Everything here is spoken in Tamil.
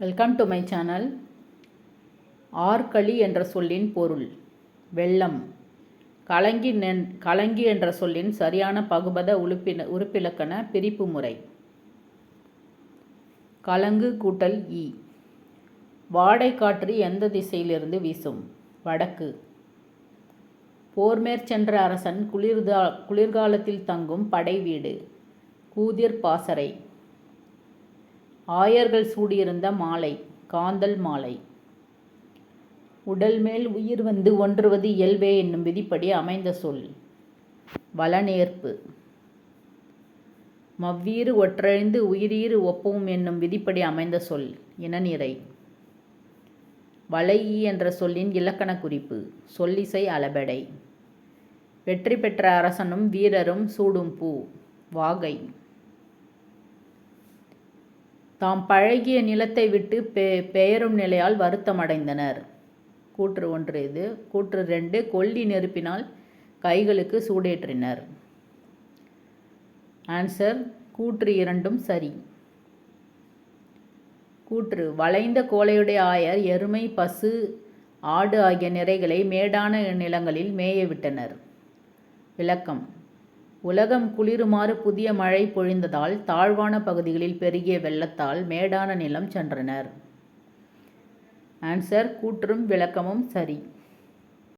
வெல்கம் டு மை சேனல் ஆர்களி என்ற சொல்லின் பொருள் வெள்ளம். கலங்கி நென் கலங்கி என்ற சொல்லின் சரியான பகுபத உறுப்பின உறுப்பிலக்கண பிரிப்பு முறை. கலங்கு கூட்டல் இ வாடை காற்று எந்த திசையிலிருந்து வீசும்? வடக்கு. போர்மேற் சென்ற அரசன் குளிர்தா குளிர்காலத்தில் தங்கும் படை வீடு. கூதிர் பாசறை. ஆயர்கள் சூடியிருந்த மாலை காந்தல் மாலை. உடல் மேல் உயிர் வந்து ஒன்றுவது இயல்பே என்னும் விதிப்படி அமைந்த சொல். வளநேர்ப்பு. மவ்வீறு ஒற்றழிந்து உயிரீறு ஒப்பவும் என்னும் விதிப்படி அமைந்த சொல் இனநிறை. வளையி என்ற சொல்லின் இலக்கண குறிப்பு சொல்லிசை அளபெடை. வெற்றி பெற்ற அரசனும் வீரரும் சூடும் பூ வாகை. தாம் பழகிய நிலத்தை விட்டு பெ பெயரும் நிலையால் வருத்தமடைந்தனர். கூற்று ஒன்று இது. கூற்று ரெண்டு. கொல்லி நெருப்பினால் கைகளுக்கு சூடேற்றினர். ஆன்சர் கூற்று இரண்டும் சரி. கூற்று வளைந்த கோலையுடைய ஆயர் எருமை பசு ஆடு ஆகிய நிறைகளை மேடான நிலங்களில் மேய விட்டனர் விளக்கம் உலகம் குளிருமாறு புதிய மழை பொழிந்ததால் தாழ்வான பகுதிகளில் பெருகிய வெள்ளத்தால் மேடான நிலம் சென்றனர். ஆன்சர் கூற்றும் விளக்கமும் சரி.